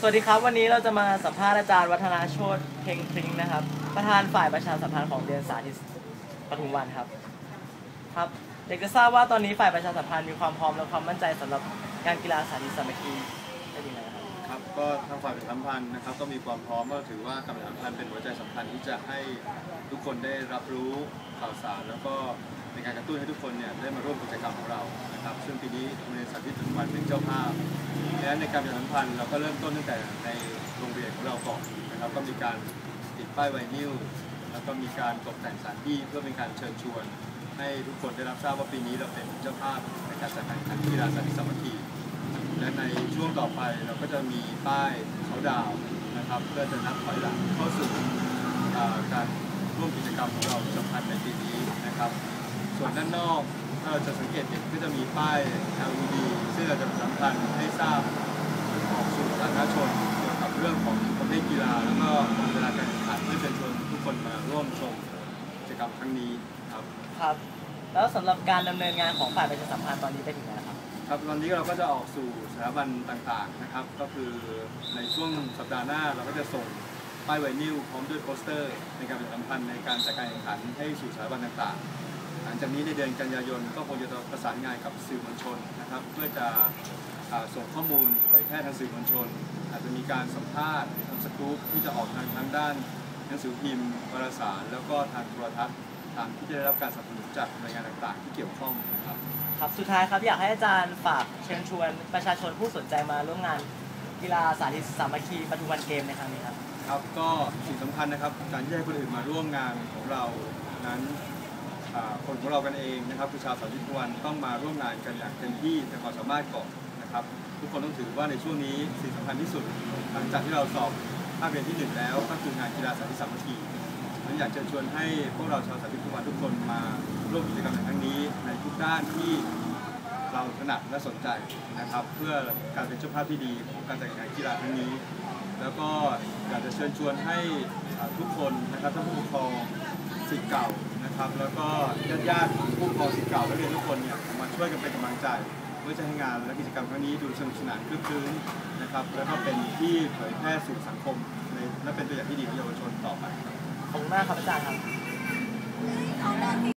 สวัสดีครับ วันนี้เราจะมาสัมภาษณ์อาจารย์วัฒนาโชตเพ่งพริงนะครับ ประธานฝ่ายประชาสัมพันธ์ของเรียนสาธิตปทุมวันครับ ครับอยากจะทราบว่าตอนนี้ฝ่ายประชาสัมพันธ์มีความพร้อมและความมั่นใจสำหรับการกีฬาสาธิตสามัคคีได้ดีไหมครับครับก็ทางฝ่ายประชาสัมพันธ์นะครับ ก็มีความพร้อมก็ถือว่าการประชาสัมพันธ์เป็นหัวใจสำคัญที่จะให้ทุกคนได้รับรู้ข่าวสารแล้วก็ ในการกระตุ้นให้ทุกคนเนี่ยได้มาร่วมกิจกรรมของเรานะครับซึ่งปีนี้โรงเรียนสาธิตปัจจุบันเป็นเจ้าภาพและในการประชาสัมพันธ์เราก็เริ่มต้นตั้งแต่ในโรงเรียนของเราก่อนนะครับก็มีการติดป้ายไวนิลแล้วก็มีการตกแต่งสถานที่เพื่อเป็นการเชิญชวน ให้ทุกคนได้รับทราบว่าปีนี้เราเป็นเจ้าภาพในการจัดการแข่งขันกีฬาสาธิตสามัคคีและในช่วงต่อไปเราก็จะมีป้ายเขาดาวนะครับเพื่อจะนับถอยหลังเข้าสู่การร่วมกิจกรรมของเราสำคัญในปีนี้นะครับ ส่วนด้านนอกถ้าเราจะสังเกตเห็นก็จะมีป้าย LED ซึ่งเราจะสำคัญให้ทราบออกสู่สาธารณชนเกี่ยวกับเรื่องของประเภทกีฬา แล้วก็เวลาการแข่งขันเพื่อเชิญชวนทุกคนมาร่วมชมกิจกรรมครั้งนี้ครับครับ แล้วสำหรับการดำเนินงานของฝ่ายประชาสัมพันธ์ตอนนี้ไปถึงไหนแล้วครับ ครับตอนนี้เราก็จะออกสู่สถาบันต่างๆนะครับ ก็คือในช่วงสัปดาห์หน้าเราก็จะส่งป้ายไวนิลพร้อมด้วยโปสเตอร์ ในการประชาสัมพันธ์ในการจัดการแข่งขันให้สู่สถาบันต่างๆ หลังจากนี้ในเดือนกันยายนก็คงจะประสานงานกับสื่อมวลชนนะครับ เพื่อจะอ่าส่งข้อมูลเผยแพร่ทางสื่อมวลชน อาจจะมีการสัมภาษณ์ทำสกู๊ปที่จะออกทางทางด้านหนังสือพิมพ์วารสาร แล้วก็ทางโทรทัศน์ตามที่จะได้รับการสนับสนุนจากหน่วยงานต่างๆ ที่เกี่ยวข้องนะครับครับสุดท้ายครับอยากให้อาจารย์ฝากเชิญชวนประชาชนผู้สนใจมาร่วมงานกีฬาสาธิตสามัคคีปทุมวันเกมในครั้งนี้ครับครับก็สิ่งสำคัญนะครับการที่ให้คนอื่นมาร่วมงานของเรานั้นอ่า คนของเรากันเองนะครับคือชาวสาธิตวันต้องมาร่วมงานกันอย่างเต็มที่แต่ความสามารถก่อนนะครับ ทุกคนต้องถือว่าในช่วงนี้สิ่งสำคัญที่สุด หลังจากที่เราสอบภาคเรียนที่หนึ่งแล้ว ก็คืองานกีฬาสาธิตสามัคคีฉันอยากเชิญชวนให้พวกเราชาวสาธิตวันทุกคนมาร่วมกิจกรรมในครั้งนี้ ในทุกด้านที่เราถนัดและสนใจนะครับ เพื่อการเป็นเจ้าภาพที่ดีของการจัดการกีฬาครั้งนี้ แล้วก็อยากจะเชิญชวนให้ทุกคนนะครับทั้งผู้ปกครองสิทธิ์เก่า ครับแล้วก็ญาติญาติผู้ปกครองสิทธิ์เก่าและเรียนทุกคนเนี่ยมาช่วยกันเป็นกำลังใจเพื่อจะให้งานและกิจกรรมครั้งนี้ดูสนุกสนานคลึกคลื้นนะครับ แล้วก็เป็นที่เผยแพร่สู่สังคมในและเป็นตัวอย่างที่ดีของเยาวชนต่อไปครับขอบคุณมากครับอาจารย์ครับ